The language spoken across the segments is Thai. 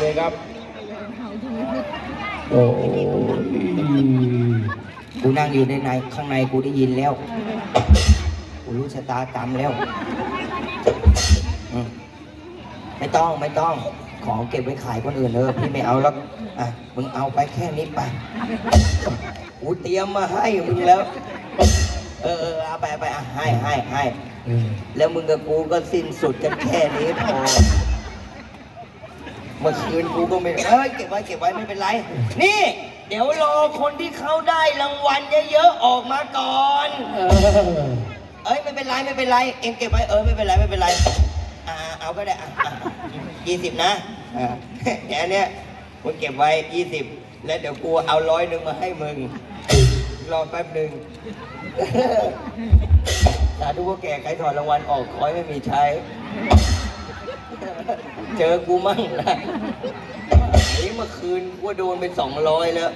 เลยครับ โอ้ยกูนั่งอยู่ในในข้างในกูได้ยินแล้ว กูรู้ชะตากรรมแล้วอืมไม่ต้องไม่ต้อง ของเก็บไว้ขายคนอื่นเออพี่ไม่เอาแล้วอะมึงเอาไปแค่นี้ไปกูเตรียมมาให้มึงแล้ว เออเออเอาไปเอาไปอะให้ให้ให้เออแล้วมึงกับกูก็สิ้นสุดกันแค่นี้พอ เมื่อคืนกูก็ไม่เอ้ยเก็บไว้เก็บไว้ไม่เป็นไร นี่ เดี๋ยวรอคนที่เขาได้รางวัลเยอะๆออกมาก่อน เออเอ้ยไม่เป็นไรไม่เป็นไร เองเก็บไว้เออไม่เป็นไรไม่เป็นไรอ่าเอาก็ได้อะยี่สิบนะอ่าแค่เนี้ยกูเก็บไว้ยี่สิบแล้วเดี๋ยวกูเอาร้อยหนึ่งมาให้มึง รอแป๊บหนึ่งสาธุว่าแก่ใครถอดรางวัลออกคอยไม่มีใช้ เจอกูมั่งนะนี่เมื่อคืนกูโดนไปสองร้อยแล้ว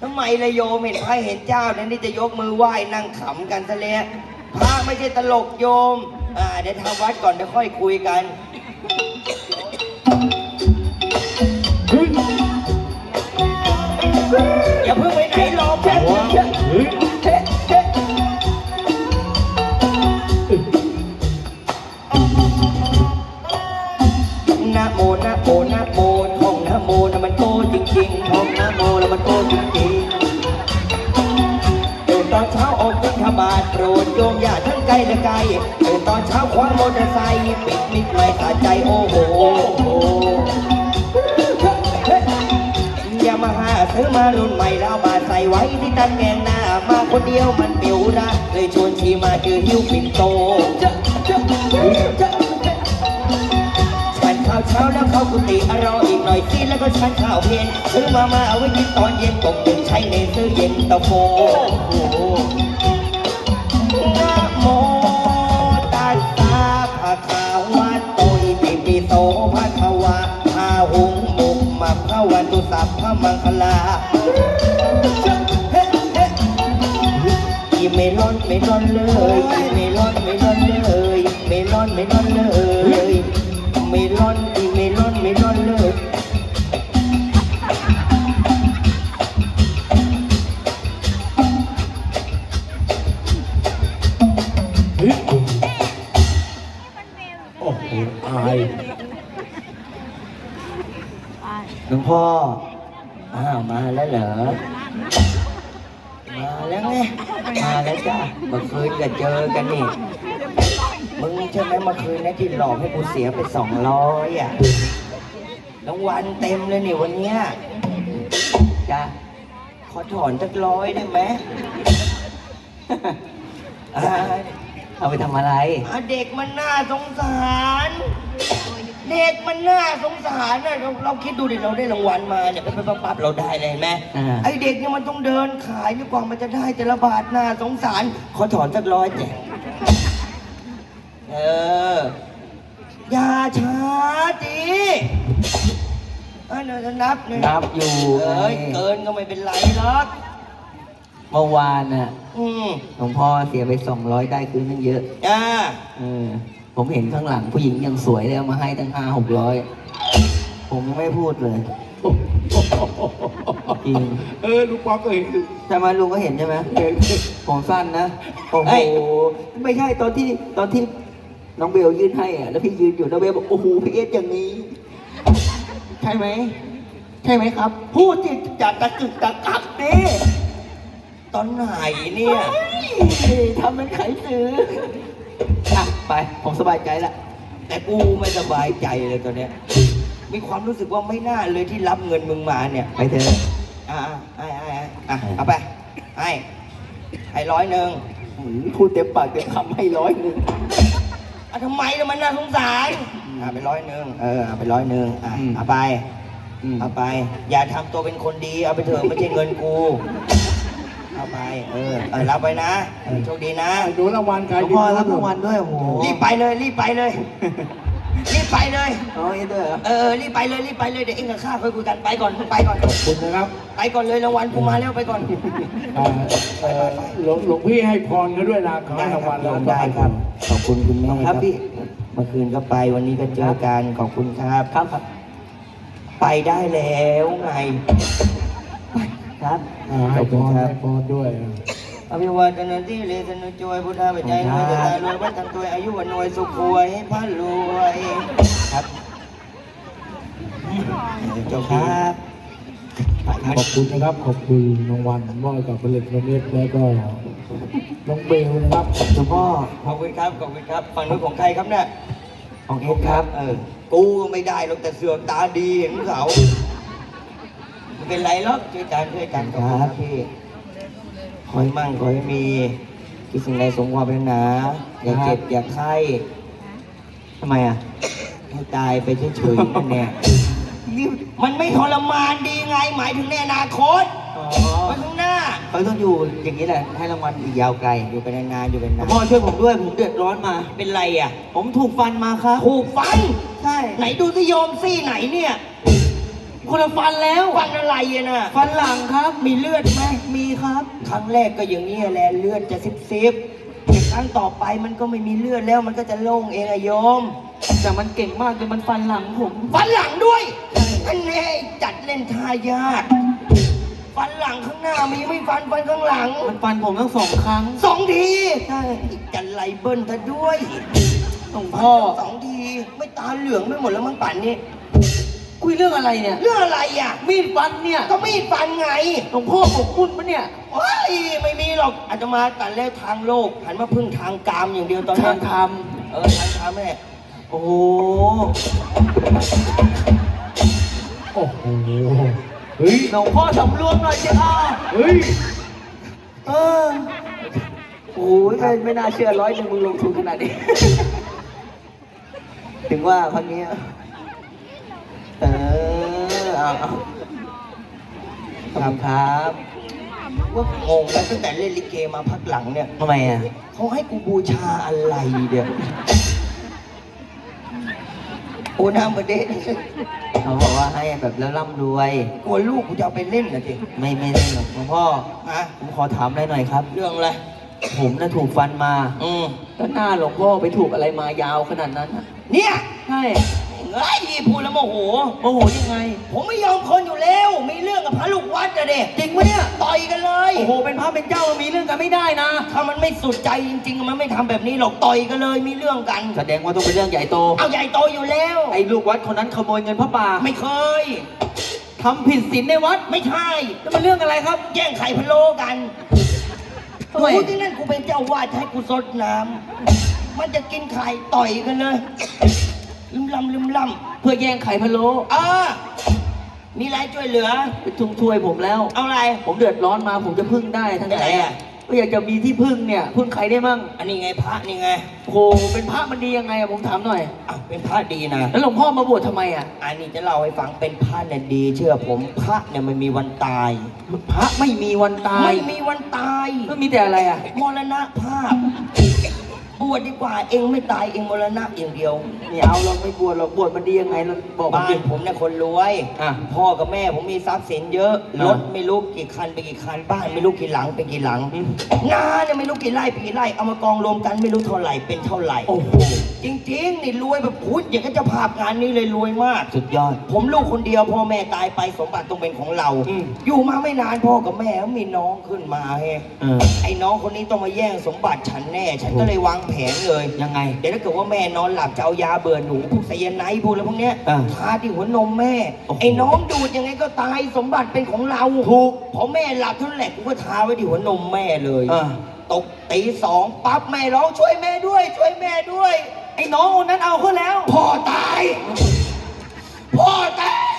ทำไมละโยมเห็นพระเห็นเจ้าเนี่ยนี่จะยกมือไหว้นั่งขำกันซะแล้วพระไม่ใช่ตลกโยม อ่าเดี๋ยวทำวัดก่อนเดี๋ยวค่อยคุยกันอย่าเพิ่งไปามาหาซื้อมารุ่นใหม่แล้วมาใส่ไว้ที่ตันแกงหน้า มาคนเดียวมันเปียวนะเลยชวนชีมาเจอหิ้วปิ่นโตฉันข้าวเช้าแล้วเข้ากุฏิรออีกหน่อยสิแล้วก็ฉันข้าวเพลนซื้อมามาเอาไว้กินตอนเย็นตกดึกใช้ในซื้อเย็นตะโฟ สัพพะมังคลาอีเมลอนเมลอนเลยอีเมลอนเมลอนเลยเมลอนเมลอนเลยเมลอนอีเมลอนเมลอนเลยเฮ้ยโอ้โหอายหลวงพ่อ อ้าวมาแล้วเหรอ มาแล้วไง มาแล้วจ้าเมื่อคืนก็เจอกันนี่ มึงใช่ไหมเมื่อคืนนะที่หลอกให้กูเสียไปสองร้อยอะรางวัลเต็มเลยนี่วันเนี้ยจ้าขอถอนสักร้อยได้ไหม เอาไปทำอะไร อะเด็กมันน่าสงสาร เด็กมันน่าสงสารนะเราเราคิดดูดิเราได้รางวัลมาเนี่ยไปไปปั๊บเราได้เลยเห็นไหมอ่า ไอเด็กเนี่ยมันต้องเดินขายดีกว่ามันจะได้แต่ละบาทน่าสงสาร ขอถอนสักร้อยแจกเอออย่าช้าจีเอ้ยเดี๋ยวนับหนึ่งนับอยู่เอ้ยไงเกินก็ไม่เป็นไรหรอกเมื่อวานน่ะอืมหลวงพ่อเสียไปสองร้อยได้คืนตั้งเยอะ อ่า เออ ผมเห็นข้างหลังผู้หญิงยังสวยเลยเอามาให้ตั้งห้าหกร้อยผมยังไม่พูดเลย จริง เออลูกป๊อกก็เห็นใช่ไหมลุงก็เห็นใช่ไหมเห็นผมสั้นนะโอ้โหไม่ใช่ตอนที่ตอนที่น้องเบลยื่นให้อะแล้วพี่ยืนอยู่น้องเบลบอกโอ้โหพี่เอสอย่างนี้ ใช่ไหมใช่ไหมครับ พูดที่จัดตะกึกตะกักดิตอนไหนเนี่ยเฮ้ยทำเป็นขายซื้ออะ ไป ผมสบายใจละแต่กูไม่สบายใจเลยตอนเนี้ย มีความรู้สึกว่าไม่น่าเลยที่รับเงินมึงมาเนี่ย ไปเถอะอ่าไอ้ไอ้ไอ้อะเอาไปไอ้ไอ้ร้อยหนึ่งหืมพูดเต็มปากเต็มคำให้ร้อยหนึ่งอะทำไมล่ะมันน่าสงสารอะไปร้อยหนึ่งเออเอาไปร้อยหนึ่งอะอืมเอาไปอืมเอาไป อย่าทำตัวเป็นคนดี เอาไปเถอะไม่ใช่เงินกู เอาไป เออเออรับไปนะเออโชคดีนะดูรางวัลใครหลวงพ่อรับรางวัลด้วยโอ้โหรีบไปเลย รีบไปเลย รีบไปเลย อ๋อเอ็นด้วยเหรอเออรีบไปเลยรีบไปเลยเดี๋ยวเองกับข้าค่อยคุยกันไปก่อนไปก่อนขอบคุณนะครับไปก่อนเลยรางวัลกูมาแล้วไปก่อน เอ่อเอ่อหลวงหลวงพี่ให้พรเขาด้วยนะขอให้รางวัลแล้วได้ครับ ขอบคุณคุณแม่ครับพี่ เมื่อคืนก็ไปวันนี้ก็เจอกันขอบคุณครับ ครับครับไปได้แล้วไง ครับอ่าให้พรให้พรด้วยอภิวาทนาที่เลสนุจวยพุทธาปัจจัยรวยจะตายรวยวัฒนตัวอายุวันรวยสุขรวยให้พันรวยครับเจ้าครับขอบคุณนะครับ ขอบคุณน้องวันมอบให้กับผลิตน้องเอ็ดแล้วก็น้องเบลนะครับหลวงพ่อขอบคุณครับขอบคุณครับฝั่งนู้นของใครครับเนี่ยของเอ็ดครับ เออ กูก็ไม่ได้หรอกแต่เสือกตาดีเห็นเขาไม่ เป็นไรหรอกช่วยกันช่วยกันขอบคุณครับพี่ขอให้มั่งขอให้มีคิดสิ่งใดสมความปรารถนาอย่าเจ็บอย่าไข้ทำไมอะให้ตายไปเฉยๆนั่นแน่มันไม่ทรมานดีไง หมายถึงในอนาคตอ๋อไปข้างหน้าเขาต้องอยู่อย่างนี้แหละให้รางวัลอีกยาวไกลอยู่ไปนานๆอยู่ไปหลวงนานพ่อช่วยผมด้วยผมเดือดร้อนมาๆเป็นไรอะ ผมถูกฟันมาครับถูกฟันใช่ไหนดูสิโยมซี่ไหนเนี่ย คนละฟันแล้ว ฟันอะไรอะน่ะฟันหลังครับ มีเลือดไหมมีครับ ครั้งแรกก็อย่างนี้แหละเลือดจะซิบซิบๆแต่ครั้งต่อไปมันก็ไม่มีเลือดแล้วมันก็จะโล่งเองอะโยม แต่มันเก่งมากจนมันฟันหลังผม ฟันหลังด้วยอันนี้จัดเล่นทายาทฟันหลังข้างหน้ามีไม่ฟันฟันข้างหลังมันฟันผมทั้งสองครั้ง สองทีใช่อีกจันไรเบิ้ลซะด้วยหลวงพ่อสองทีไม่ตาเหลืองไม่หมดแล้วมั้งป่านนี้ คุยเรื่องอะไรเนี่ย เรื่องอะไรอะ มีดฟันเนี่ยก็มีดฟันไงหลวงพ่อผมพูดปะเนี่ยโอ้ยไม่มีหรอกอาจจะมาตัดแล้วทางโลกหันมาพึ่งทางกามอย่างเดียวตอนนี้ทางธรรมเออทางธรรมแม่โอ้โหโอ้โหเฮ้ยหลวงพ่อสำรวมหน่อยสิอะเฮ้ยเออโอ้ยไม่ไม่น่าเชื่อร้อยหนึ่งมึงลงทุนขนาดนี้ ถึงว่าคนนี้ เออเอาเอาขอบคุณครับว่างงแล้วตั้งแต่เล่นลิเกมาพักหลังเนี่ยทำไมอะเขาให้กูบูชาอะไรเดี๋ยวโอ้น้ำประเด็นเขาบอกว่าให้แบบแล้วร่ำรวย กลัวลูกกูจะเอาไปเล่นนะทีไม่ไม่ได้หรอกหลวงพ่อฮะผมขอถามอะไรหน่อยครับ เรื่องอะไร ผมน่ะถูกฟันมา อืมแล้วหน้าหลวงพ่อไปถูกอะไรมายาวขนาดนั้นน่ะเนี่ย ใช่ เฮ้ยพูดแล้วโมโหโอ้โหยังไง ผมไม่ยอมคนอยู่แล้ว มีเรื่องกับพระลูกวัดอะเด็กจริงปะเนี่ยต่อยกันเลย โอ้โห เป็นพระเป็นเจ้ามีเรื่องกันไม่ได้นะ ถ้ามันไม่สุดใจจริงๆ มันไม่ทำแบบนี้หรอกต่อยกันเลย มีเรื่องกัน แสดงว่าต้องเป็นเรื่องใหญ่โต เอาใหญ่โตอยู่แล้ว ไอ้ลูกวัดคนนั้นขโมยเงินพระป่าไม่เคย ทำผิดศีลในวัดไม่ใช่ แล้วมันเรื่องอะไรครับ แย่งไข่พะโล้กันทำไม กูที่นั่นกูเป็นเจ้าวาดให้กูซดน้ำมันจะกินไข่ต่อยกันเลย ลืมลำลืมลเพื่อแย่งไข่พะโล้ำเออ มีอะไรช่วยเหลือ ไปทุ่งช่วยผมแล้ว เอาอะไร ผมเดือดร้อนมาผมจะพึ่งได้ทั้งไหนเป็นไรอะอะ ก็อยากจะมีที่พึ่งเนี่ย พึ่งใครได้มั่งอันนี้ไงพระนี่ไงโอ้โหเป็นพระมันดียังไงอะผมถามหน่อย อะเป็นพระดีนะ แล้วหลวงพ่อมาบวชทำไมอะอันนี้จะเล่าให้ฟังเป็นพระเนี่ยดี เชื่อผมพระเนี่ยมันมีวันตาย พระไม่มีวันตายไม่มีวันตาย ก็มีแต่อะไรอะมรณภาพ บวชดีกว่าเองไม่ตายเองมรณะอย่างเดียวไม่เอาเราไม่บวชเราบวชมันดียังไงเราบอกมาบ้าดินผมเนี่ยคนรวย อะ พ่อกับแม่ผมมีทรัพย์สินเยอะ อะรถไม่รู้กี่คันไปกี่คัน บ้านไม่รู้กี่หลังไปกี่หลังอืม นาเนี่ยไม่รู้กี่ไร่ไปกี่ไร่ เอามากองรวมกันไม่รู้เท่าไหร่เป็นเท่าไหร่ โอ้โหจริงๆนี่รวยแบบพุทธอย่างก็จะภาพงานนี้เลยรวยมาก สุดยอด ผมลูกคนเดียวพ่อแม่ตายไปสมบัติต้องเป็นของเรา อืม อยู่มาไม่นานพ่อกับแม่ก็มีน้องขึ้นมาเฮ้เออ ไอ้น้องคนนี้ต้องมาแย่งสมบัติฉันแน่ ฉันก็เลยวางแผนเลยยังไง เดี๋ยวถ้าเกิดว่าแม่นอนหลับจะเอายาเบื่อหนูพวกไซยาไนด์พวกอะไรพวกเนี้ยอ่าทาที่หัวนมแม่ โอ้โหไอ้น้องดูดยังไงก็ตายสมบัติเป็นของเราถูกพอแม่หลับเท่านั้นแหละกูก็ทาไว้ที่หัวนมแม่เลยอ่า ตกตีสองปั๊บแม่ร้องช่วยแม่ด้วย ช่วยแม่ด้วย ไอ้น้องคนนั้นเอาเขาแล้ว พ่อตาย พ่อตาย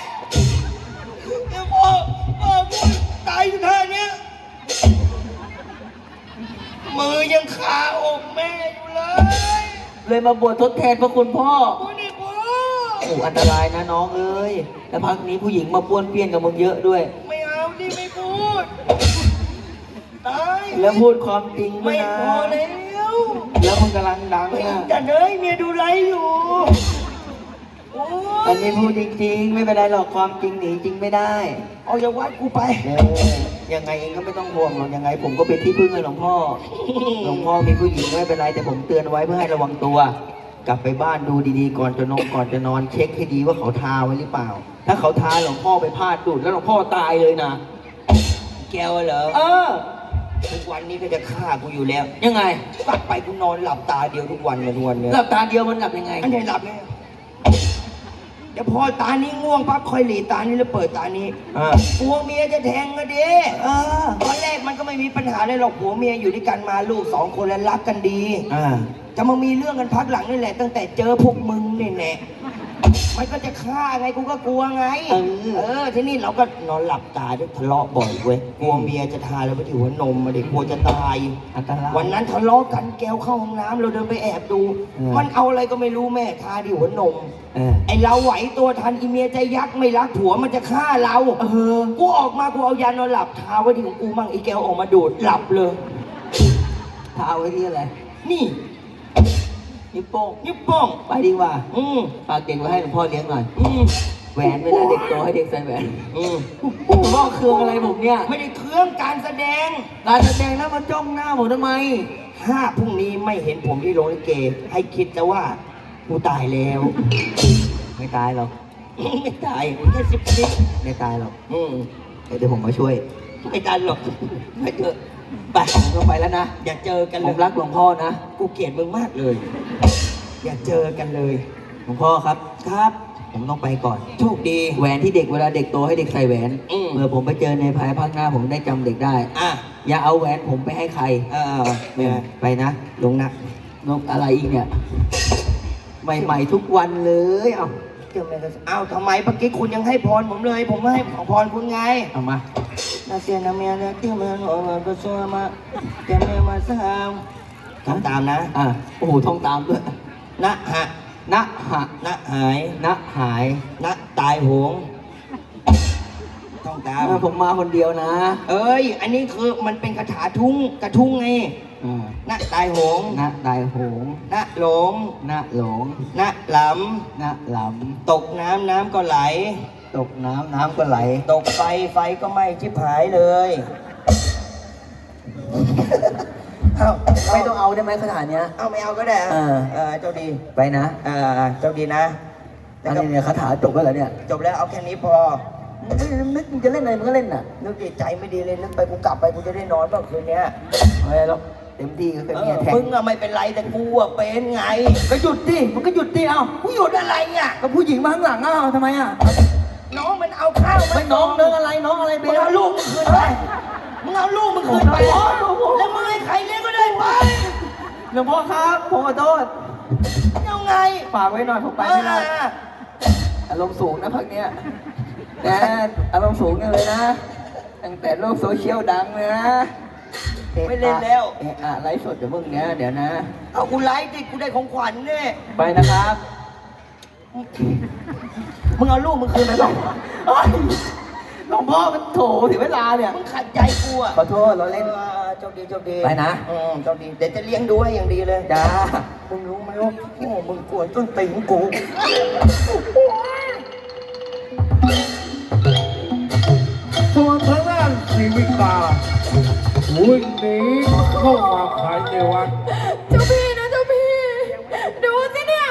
เดี๋ยวพ่อพ่อพูดตายอยู่ท่า ยมือยังคาอกแม่อยู่เลยเลยมาบวชทดแทนพระคุณพ่อพูดดิพ่อโอ้อันตรายนะน้องเอ้ยแล้วพักนี้ผู้หญิงมาป้วนเปี้ยนกับมึงเยอะด้วย ไม่เอาดิไม่พูดตายแล้วพูดความจริงด้วไม่ยนะพอแล้วแล้วมึงกำลังดังอะแต่เนยเมียดูไลฟ์อยู่โอ้อัยนนี้พูดจริงๆ ไม่เป็นไรหรอกความจริงหนีจริงไม่ได้ เอาจากวัดกูไป เออ ยังไงเองก็ไม่ต้องห่วงหรอกยังไง ผมก็เป็นที่พึ่งให้หลวงพ่อ หลวงพ่อมีผู้หญิงไม่เป็นไรแต่ผมเตือนไว้เพื่อให้ระวังตัว กลับไปบ้านดูดีๆ ก่อนจะนอนก่อนจะนอนเช็คให้ดีว่าเขาทาไว้หรือเปล่า ถ้าเขาทาหลวงพ่อไปพลาดดูดแล้วหลวงพ่อตายเลยนะแก้วเหรอเออทุกวันนี้ก็จะฆ่ากูอยู่แล้ว ยังไงกลับไปกูนอนหลับตาเดียวทุกวันเลยทุกวันเนี่ยหลับตาเดียวมันหลับยังไงอันไหนหลับเนี่ย เดี๋ยวพอตานี้ง่วงปั๊บค่อยหลีตานี้แล้วเปิดตานี้อ่าผัวเมียจะแทงกันดิเออ ตอนแรกมันก็ไม่มีปัญหาเลยหรอกผัวเมียอยู่ด้วยกันมาลูกสองคนแล้วรักกันดี อ่า จะมามีเรื่องกันพักหลังนี่แหละ ตั้งแต่เจอพวกมึงนี่แหละ มันก็จะฆ่าไงกูก็กลัวไง เออ เออ ทีนี้เราก็นอนหลับตาด้วยทะเลาะบ่อยเว้ยกลัวเมียจะทาแล้วไปที่หัวนมมาเด็กกลัวจะตาย อันตราย วันนั้นทะเลาะกันแก้วเข้าห้องน้ำเราเดินไปแอบดู เออ มันเอาอะไรก็ไม่รู้แม่ทาที่หัวนม เออ ไอเราไหวตัวทันอีเมียใจยักษ์ไม่รักผัวมันจะฆ่าเราเออ กูออกมากูเอายานอนหลับทาไว้ที่ของกูมั่งไอแก้วออกมาดูดหลับเลย ทาไว้ที่อะไร นี่ นิ้วโป้งนิ้วโป้งไปดีกว่าอืมฝากเด็กไว้ให้หลวงพ่อเลี้ยงหน่อยอืมแหวนเวลาเด็กโตให้เด็กใส่แหวนอืมหลวงพ่อเครืองอะไรผมเนี่ยไม่ได้เครื่องการแสดงการแสดงแล้วมาจ้องหน้าผมทำไม ถ้าพรุ่งนี้ไม่เห็นผมที่โรงลิเก ให้คิดแต่ว่ากูตายแล้ว ไม่ตายหรอกไม่ตายแค่สิบนิดไม่ตายหรอกอืมเดี๋ยวผมมาช่วย ไม่ตายหรอกไม่เถอะ ไปผมต้องไปแล้วนะ อย่าเจอกันผเลมยรักหลวงพ่อนะ กูเกลียดมึงมากเลย อย่าเจอกันเลย หลวงพ่อครับ ครับ ผมต้องไปก่อน โชคดี แหวนที่เด็กเวลาเด็กโตให้เด็กใส่แหวนอืม เมื่อผมไปเจอในภายภาคหน้าผมได้จำเด็กได้ อะ อย่าเอาแหวนผมไปให้ใครเออเนี่ยไปนะลงนะนกอะไรอีกเนี่ย ใหม่ ๆ ทุกวันเลย เอา เจ้าแม่ก็อ้าวทำไมเมื่อกี้คุณยังให้พรผมเลย ผมให้ของพรคุณไงเอามานาเซียนาเมียนาเตี้ยมาโอ้ก็ซัวมาเจ้าแม่มาสามทำตามนะอะโอ้โหท่องตามด้วยนะฮะนะหะนะหายนะหายนะตายโหงต้องตามเออผมมาคนเดียวนะ เอ้ย อันนี้คือมันเป็นคาถาทุ่งกระทุ้งไงอ่า นะตายโหงนะตายโหงนะหลงนะหลงนะหลนะหลำตกน้ำน้ำก็ไหลำตกน้ำน้ำก็ไหล ตกไฟไฟก็ไหม้ชิบหายเลยเอ้าไม่ต้องเอาได้ไหมขนาดเนี้ย เอาไม่เอาก็ได้อะเออ เออเจ้าดีไปนะเออเจ้าดีนะแล้วอันก็นี้เนี่ยคาถาจบแล้วเหรอเนี่ยจบแล้วเอาแค่นี้พอนึกนึกมึงจะเล่นอะไรมึงก็เล่นน่ะ นึกจิตใจไม่ดีเลยนึกไปกูกลับไปกูจะได้นอนเปล่าคืนเนี้ยไม่หรอก เต็มที่ก็เป็นเอเมีอยแทงมึงอะไม่เป็นไรแต่กูอะเป็นไง ก็หยุดดิมันก็หยุดดิเอ้ากูหยุดอะไรอะก็ผู้หญิงมาข้างหลังเอ้าทำไมอะน้องมันเอาข้าวมาไม่น้องเนื้ออะไรน้องอะไรมึงเอาลูกมึงคืนไปมึงเอาลูกมึงคืนไปแล้วมึงให้ใครเลี้ยงก็ได้ไปหลวงพ่อครับผมขอโทษยังไงฝากไว้หน่อยผมไปเอไม่ได้ออารมณ์สูงนะพักเนี้ยแต่อารมณ์สูงจังเลยนะตั้งแต่โลกโซเชียลดังเลยนะ ไม่เล่นแล้ว เอะอะไลฟ์สดเดี๋ยวมึงเนี้ยเดี๋ยวนะ เอากูไลฟ์ดิกูได้ของขวัญเนี่ยไปนะครับ มึงเอาลูกมึงคืนไปบ้างเอ้ยหลวงพ่อมันโถถึงเวลาเนี่ย มึงขัดใจกูอะขอโทษเราเล่นออโชคดีโชคดีไปนะ อืมโชคดีเดี๋ยวจะเลี้ยงดูให้อย่างดีเลยจ้ามึงรู้ไหมว่าโอ้มึงกวนต้นตีนกูส่วนทางด้านชีวิตา วิ่งหนีเข้ามาภายในวัดเจ้าพี่นะเจ้าพี่ ดูสิเนี่ย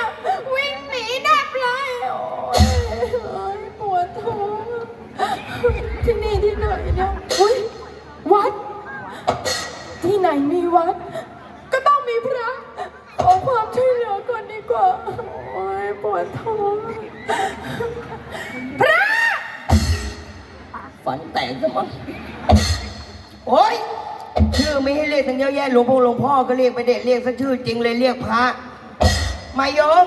วิ่งหนีดับเลยโอ้ยโอ้ยปวดท้องที่นี่ที่ไหนเนี่ยอุ้ยวัด ที่ไหนมีวัด ก็ต้องมีพระขอความช่วยเหลือก่อนดีกว่า โอ้ยปวดท้องพระฝันแตกซะมั้งโอ้ย ชื่อไม่ให้เรียกทั้งเยอะแยะหลวงพ่อหลวงพ่อก็เรียกไปเด็ดเรียกซะชื่อจริงเลยเรียกพระ มายม